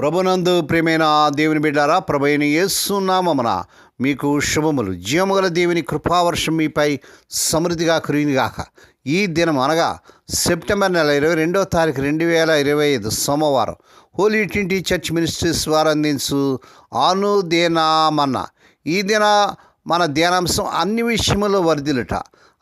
ప్రభునందు ప్రియమైన దేవుని బిడ్డారా ప్రభైన యేసునామమున మీకు శుభములు. జీవముగల దేవుని కృపావర్షం మీపై సమృద్ధిగా కురినిగాక ఈ దినం అనగా సెప్టెంబర్ నెల ఇరవై రెండవ తారీఖు రెండు వేల ఇరవై ఐదు సోమవారం. హోలీ ట్వంటీ చర్చ్ మినిస్ట్రీస్ వారు అందించు ఆనుదేనామన్న ఈ దిన మన ధ్యానాంశం అన్ని విషయంలో వర్ధిలుట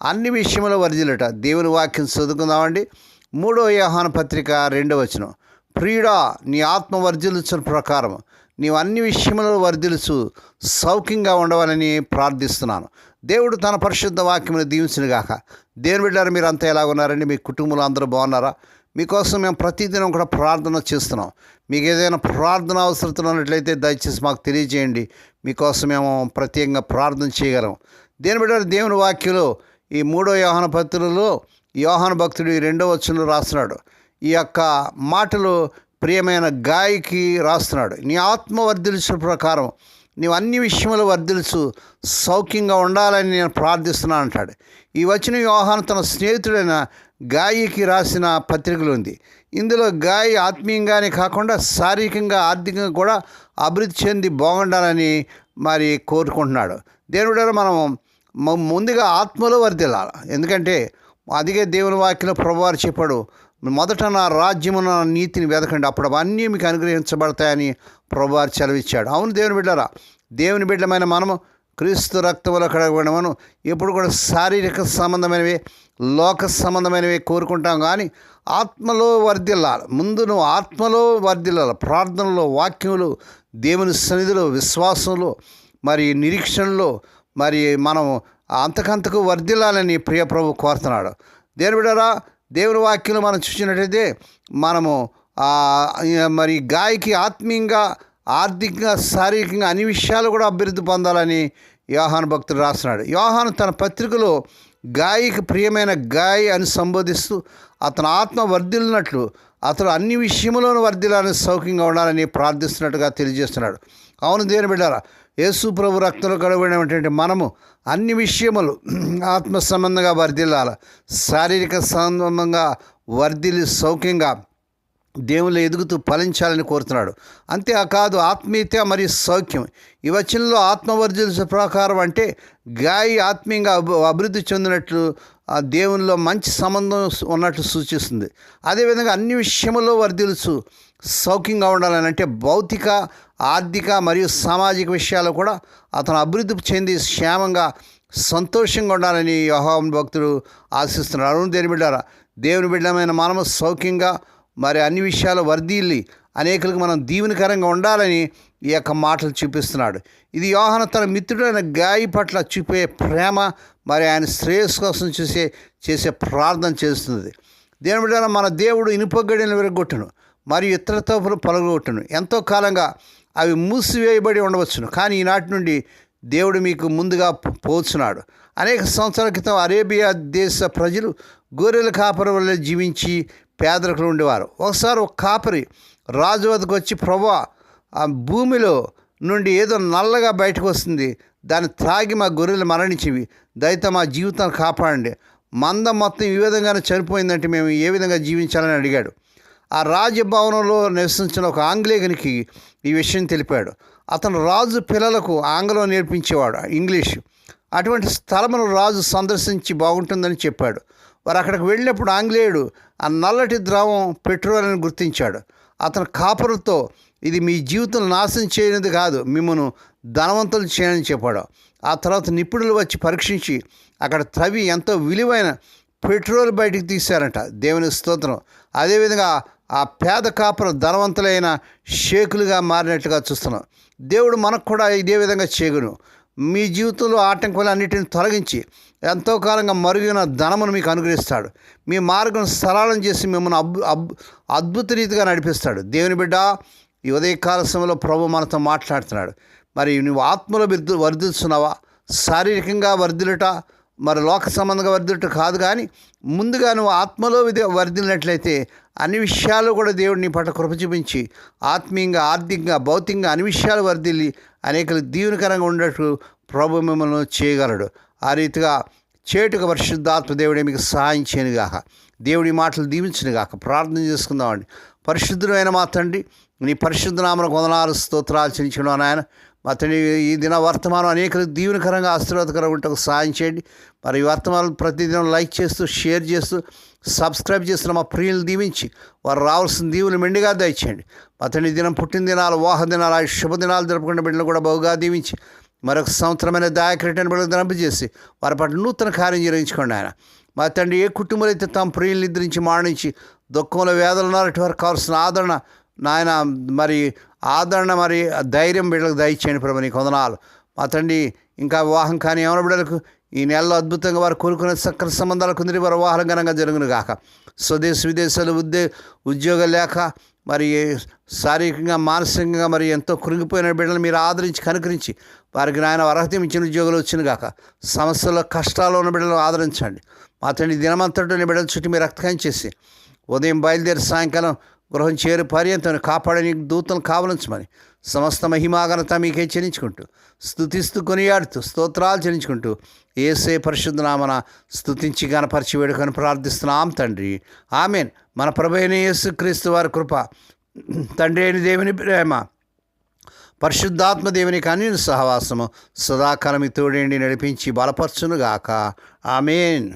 అన్ని విషయంలో వర్ధిలుట దేవుని వాక్యం చదువుకుందామండి. మూడో వ్యవహాన పత్రిక రెండవ వచనం. ప్రియుడా నీ ఆత్మ వర్ధిల్చిన ప్రకారం నీవు అన్ని విషయంలో వర్ధిలుచు సౌఖ్యంగా ఉండవాలని ప్రార్థిస్తున్నాను. దేవుడు తన పరిశుద్ధ వాక్యమును దీవించినగాక. దేవుని బిడ్డారు మీరు అంతా ఎలా ఉన్నారండి? మీ కుటుంబంలో అందరూ బాగున్నారా? మీకోసం మేము ప్రతిదినం కూడా ప్రార్థన చేస్తున్నాం. మీకు ఏదైనా ప్రార్థన అవసరత ఉన్నట్లయితే దయచేసి మాకు తెలియజేయండి. మీకోసం మేము ప్రత్యేకంగా ప్రార్థన చేయగలం. దేని బిడ్డారు దేవుని వాక్యంలో ఈ మూడో యోహన పత్రులలో యోహాన భక్తుడు ఈ రెండో వచ్చును రాస్తున్నాడు. ఈ యొక్క మాటలు ప్రియమైన గాయకి రాస్తున్నాడు. నీ ఆత్మ వర్ధిల్చిన ప్రకారం నీవు అన్ని విషయములు వర్ధిల్చు సౌఖ్యంగా ఉండాలని నేను ప్రార్థిస్తున్నాను అంటాడు. ఈ వచ్చిన వ్యవహారం తన స్నేహితుడైన గాయకి రాసిన పత్రికలు ఉంది. ఇందులో గాయ ఆత్మీయంగానే కాకుండా శారీరకంగా ఆర్థికంగా కూడా అభివృద్ధి చెంది బాగుండాలని మరి కోరుకుంటున్నాడు. దేవుడు మనం ముందుగా ఆత్మలో వర్ధిల్లాలి? ఎందుకంటే అదిగే దేవుని వాక్యంలో ప్రభువారు చెప్పాడు మొదట నా రాజ్యమున నీతిని వెదకండి. అప్పుడు అవన్నీ మీకు అనుగ్రహించబడతాయని ప్రభువారు సెలవిచ్చాడు. అవును దేవుని బిడ్డరా దేవుని బిడ్డమైన మనము క్రీస్తు రక్తములో కడగబడమను ఎప్పుడు కూడా శారీరక సంబంధమైనవి లోక సంబంధమైనవి కోరుకుంటాం. కానీ ఆత్మలో వర్ధిల్లాలి. ముందు నువ్వు ఆత్మలో వర్ధిల్లాలి. ప్రార్థనలో వాక్యములు దేవుని సన్నిధిలో విశ్వాసంలో మరి నిరీక్షణలో మరి మనం అంతకంతకు వర్ధిల్లాలని ప్రియ ప్రభు కోరుతున్నాడు. దేవుని బిడ్డరా దేవుని వాక్యంలో మనం చూసినట్టయితే మనము మరి గాయకి ఆత్మీయంగా ఆర్థికంగా శారీరకంగా అన్ని విషయాలు కూడా అభివృద్ధి పొందాలని యోహాన్ భక్తుడు రాస్తున్నాడు. యోహాను తన పత్రికలో గాయకి ప్రియమైన గాయ అని సంబోధిస్తూ అతను ఆత్మ వర్ధిల్లినట్లు అతడు అన్ని విషయములోనూ వర్ధిలాలని సౌఖ్యంగా ఉండాలని ప్రార్థిస్తున్నట్టుగా తెలియజేస్తున్నాడు. అవును దేని బిడ్డారా యేసు ప్రభు రక్తంలో కడబడినటువంటి మనము అన్ని విషయములు ఆత్మ సంబంధంగా వర్ధిల్లాలి శారీరక సంబంధంగా వర్ధిల్లి సౌఖ్యంగా దేవుళ్ళు ఎదుగుతూ ఫలించాలని కోరుతున్నాడు. అంతేకాదు ఆత్మీయత మరియు సౌఖ్యం. ఈ వచనంలో ఆత్మవర్ధుల ప్రకారం అంటే గాయ ఆత్మీయంగా అభివృద్ధి చెందినట్లు ఆ దేవునిలో మంచి సంబంధం ఉన్నట్లు సూచిస్తుంది. అదేవిధంగా అన్ని విషయములో వర్ధిల్చు సౌఖ్యంగా ఉండాలని అంటే భౌతిక ఆర్థిక మరియు సామాజిక విషయాలు కూడా అతను అభివృద్ధి చెంది క్షేమంగా సంతోషంగా ఉండాలని యోహాన్ భక్తుడు ఆశిస్తున్నాడు. అరుణ్ దేని బిడ్డారా దేవుని బిడ్డమైన మనము సౌఖ్యంగా మరి అన్ని విషయాలు వర్ధిల్లి అనేకులకు మనం దీవెనకరంగా ఉండాలని ఈ యొక్క మాటలు చూపిస్తున్నాడు. ఇది యోహన తన మిత్రుడైన గాయ పట్ల చూపే ప్రేమ మరి ఆయన శ్రేయస్సు కోసం చూసే చేసే ప్రార్థన చేస్తుంది దేవుని బిడ్డ మన దేవుడు ఇనుపగడిని విరగొట్టును మరియు ఇతరతో పలుగొట్టును ఎంతో కాలంగా అవి మూసివేయబడి ఉండవచ్చును. కానీ ఈనాటి నుండి దేవుడు మీకు ముందుగా పోచున్నాడు. అనేక సంవత్సరాల క్రితం అరేబియా దేశ ప్రజలు గొర్రెల కాపరి వల్ల జీవించి పేదరికలు ఉండేవారు. ఒకసారి ఒక కాపరి రాజు వద్దకు వచ్చి ప్రభా ఆ భూమిలో నుండి ఏదో నల్లగా బయటకు వస్తుంది. దాన్ని త్రాగి మా గొర్రెలు మరణించివి. దయతో మా జీవితాన్ని కాపాడండి. మంద మొత్తం ఈ విధంగానే చనిపోయిందంటే మేము ఏ విధంగా జీవించాలని అడిగాడు. ఆ రాజభవనంలో నివసించిన ఒక ఆంగ్లేయునికి ఈ విషయం తెలిపాడు. అతను రాజు పిల్లలకు ఆంగ్లం నేర్పించేవాడు ఇంగ్లీషు. అటువంటి స్థలమును రాజు సందర్శించి బాగుంటుందని చెప్పాడు. వారు అక్కడికి వెళ్ళినప్పుడు ఆంగ్లేయుడు ఆ నల్లటి ద్రవం పెట్రోల్ అని గుర్తించాడు. అతను కాపరుతో ఇది మీ జీవితం నాశనం చేయనిది కాదు మిమ్మల్ని ధనవంతులు చేయని చెప్పాడు. ఆ తర్వాత నిపుణులు వచ్చి పరీక్షించి అక్కడ త్రవి ఎంతో విలువైన పెట్రోల్ బయటికి తీశారంట. దేవుని స్తోత్రం. అదేవిధంగా ఆ పేద కాపురం ధనవంతులైన షేకులుగా మారినట్లుగా చూస్తున్నాం. దేవుడు మనకు కూడా ఇదే విధంగా చేయగును మీ జీవితంలో ఆటంకాలు అన్నిటిని తొలగించి ఎంతో కాలంగా మరుగైన ధనమును మీకు అనుగ్రహిస్తాడు. మీ మార్గం సరళం చేసి మిమ్మల్ని అబ్ అబ్ అద్భుత రీతిగా నడిపిస్తాడు. దేవుని బిడ్డ ఈ ఉదయకాల సమయంలో ప్రభు మనతో మాట్లాడుతున్నాడు. మరి నువ్వు ఆత్మలో వర్ధి వర్ధిస్తున్నావా శారీరకంగా వర్ధిలుట మరి లోక సంబంధంగా వర్ధిలుట కాదు కానీ ముందుగా నువ్వు ఆత్మలో వర్ధిలినట్లయితే అన్ని విషయాలు కూడా దేవుడిని పట్ల కృప చూపించి ఆత్మీయంగా ఆర్థికంగా భౌతికంగా అన్ని విషయాలు వర్ధిల్లి అనేకలు దీవెనకరంగా ఉండేట్టు ప్రభు మిమ్మల్ని చేయగలడు. ఆ రీతిగా చేటుక పరిశుద్ధాత్మ దేవుడే మీకు సహాయం చేయనుగాక. దేవుడి మాటలు దీవించనుగాక. ప్రార్థన చేసుకుందామండి. పరిశుద్ధుడైన మా తండ్రి నీ పరిశుద్ధ నామను వందనాలు స్తోత్రాలు చెల్లించడం నాయన. అతని ఈ దిన వర్తమానం అనేక దీవెనకరంగా ఆశీర్వాదకరంగా ఉంటకు సాయం చేయండి. మరి ఈ వర్తమానం ప్రతిదినం లైక్ చేస్తూ షేర్ చేస్తూ సబ్స్క్రైబ్ చేస్తున్న మా ప్రియులు దీవించి వారు రావాల్సిన దీవులు మెండుగా దయచేయండి. అతని దినం పుట్టిన దినాలు వాహ దినాలు ఆ శుభదినాలు జరుపుకున్న బిడ్డలు కూడా బహుగా దీవించి మరొక సంవత్సరమైన దాయకరిటైన బిడ్డలు దంపజేసి వారి పట్ల నూతన కార్యం జరిగించుకోండి ఆయన. మా తండ్రి ఏ కుటుంబాలు అయితే తమ ప్రియులు నిద్రించి మాణించి దుఃఖంలో వేదలు ఉన్నారు ఇటు కావాల్సిన ఆదరణ నాయన మరి ఆదరణ మరి ధైర్యం బిడ్డలకు దయచేయండి ప్రభు నీ కొందనాలు మా తండ్రి ఇంకా వివాహం కానీ ఏమైనా బిడ్డలకు ఈ నెలలో అద్భుతంగా వారు కోరుకునే సక్ర సంబంధాలు కొందరి వారు వివాహాలు ఘనంగా జరుగును గాక స్వదేశ విదేశాలు ఉద్యోగ ఉద్యోగం లేక మరి శారీరకంగా మానసికంగా మరి ఎంతో కురిగిపోయిన బిడ్డలు మీరు ఆదరించి కనుకరించి వారికి నాయన అర్హత ఇచ్చిన ఉద్యోగాలు వచ్చిన గాక సమస్యల కష్టాల్లో ఉన్న బిడ్డలు ఆదరించండి. మా తండ్రి దినమంతటి బిడ్డల చుట్టూ మీరు రక్తకాయం చేసి ఉదయం బయలుదేరి సాయంకాలం గృహం చేరు పర్యంతను కాపాడని దూతలు కావలించమని సమస్త మహిమాఘనత మీకే చెల్లించుకుంటూ స్థుతిస్తూ కొనియాడుతూ స్తోత్రాలు చెల్లించుకుంటూ ఏసే పరిశుద్ధనామన స్థుతించి గణపరిచి వేడుకను ప్రార్థిస్తున్నాం తండ్రి. ఆమెన్. మన ప్రభైన యేసు క్రీస్తు వారి కృప తండ్రి అయిన దేవుని ప్రేమ పరిశుద్ధాత్మ దేవుని కానీ సహవాసము సదాకాలమి తోడేండి నడిపించి బలపరచునుగాక. ఆమెన్.